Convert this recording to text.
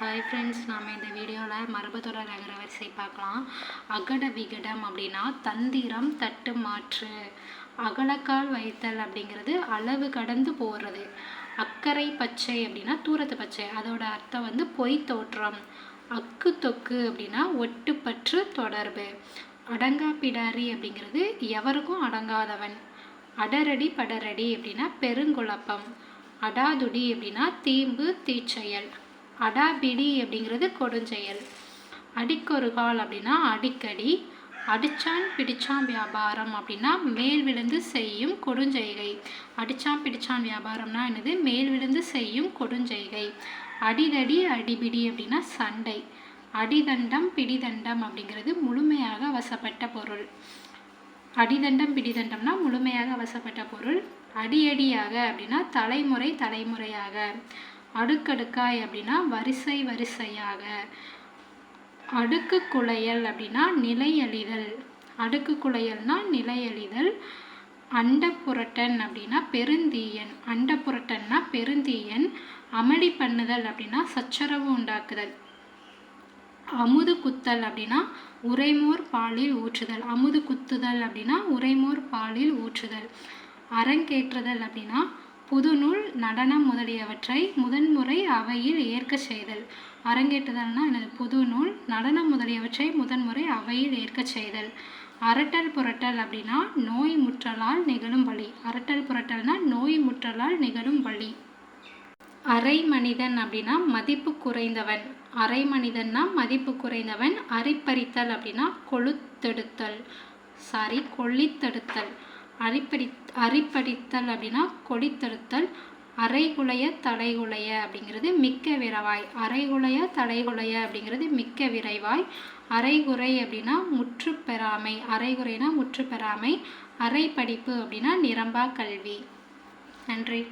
Hi friends நாம் இந்த வீடியோவில் மரபுத்தொடர் நகர வரிசை பார்க்கலாம். அகட விகடம் அப்படின்னா தந்திரம் தட்டு மாற்று அகலக்கால் வைத்தல் அப்படிங்கிறது அளவு கடந்து போகிறது அக்கறை பச்சை அப்படின்னா தூரத்து பச்சை அதோட அர்த்தம் வந்து பொய் தோற்றம். அக்கு தொக்கு அப்படின்னா ஒட்டுப்பற்று தொடர்பு. அடங்கா பிடாரி அப்படிங்கிறது எவருக்கும் அடங்காதவன். அடரடி படரடி அப்படின்னா பெருங்குழப்பம். அடாதுடி அப்படின்னா தீம்பு தீச்செயல். அடாபிடி அப்படிங்கிறது கொடுஞ்செயல். அடிக்கொரு கால் அப்படின்னா அடிக்கடி அடிச்சான் பிடிச்சான் வியாபாரம் அப்படின்னா மேல் விழுந்து செய்யும் கொடுஞ்செய்கை. அடிச்சான் பிடிச்சான் வியாபாரம்னா என்னது? மேல் விழுந்து செய்யும் கொடுஞ்செய்கை. அடிதடி அடிபிடி அப்படின்னா சண்டை. அடிதண்டம் பிடிதண்டம் அப்படிங்கிறது முழுமையாக வசப்பட்ட பொருள். அடிதண்டம் பிடிதண்டம்னா முழுமையாக வசப்பட்ட பொருள். அடியடியாக அப்படின்னா தலைமுறை தலைமுறையாக. அடுக்கடுக்காய் அப்படின்னா வரிசை வரிசையாக. அடுக்கு குலையல் அப்படின்னா நிலையழிதல் அடுக்கு குலையல்னா நிலையழிதல் அண்டப்புரட்டன் அப்படின்னா பெருந்தீயன். அண்டப்புரட்டன்னா பெருந்தீயன். அமளி பண்ணுதல் அப்படின்னா சச்சரவு உண்டாக்குதல். அமுது குத்தல் அப்படின்னா உரைமோர் பாலில் ஊற்றுதல். அமுது குத்துதல் அப்படின்னா உரைமோர் பாலில் ஊற்றுதல். அரங்கேற்றுதல் அப்படின்னா புதுநூல் நடனம் முதலியவற்றை முதன்முறை அவையில் ஏற்க செய்தல். அரங்கேற்றுதல்னா எனது புதுநூல் நடனம் முதலியவற்றை முதன்முறை அவையில் ஏற்க செய்தல். அரட்டல் புரட்டல் அப்படின்னா நோய் முற்றலால் நிகழும் வழி. அரட்டல் புரட்டல்னா நோய் முற்றலால் நிகழும் வழி. அரை மனிதன் அப்படின்னா மதிப்பு குறைந்தவன். அரை மனிதன்னா மதிப்பு குறைந்தவன். அரிப்பறித்தல் அப்படின்னா கொளுத்தெடுத்தல் சாரி கொள்ளித்தடுத்தல். அரிப்படி அரிப்படித்தல் அப்படின்னா கொடித்தெடுத்தல் அரைகுலைய தலைகுலைய அப்படிங்கிறது மிக்க விரைவாய். அரைகுலைய தலைகுலைய அப்படிங்கிறது மிக்க விரைவாய். அரைகுறை அப்படின்னா முற்று பெறாமை அரைகுறைனா முற்று பெறாமை அரை படிப்பு அப்படின்னா நிரம்பா கல்வி. நன்றி.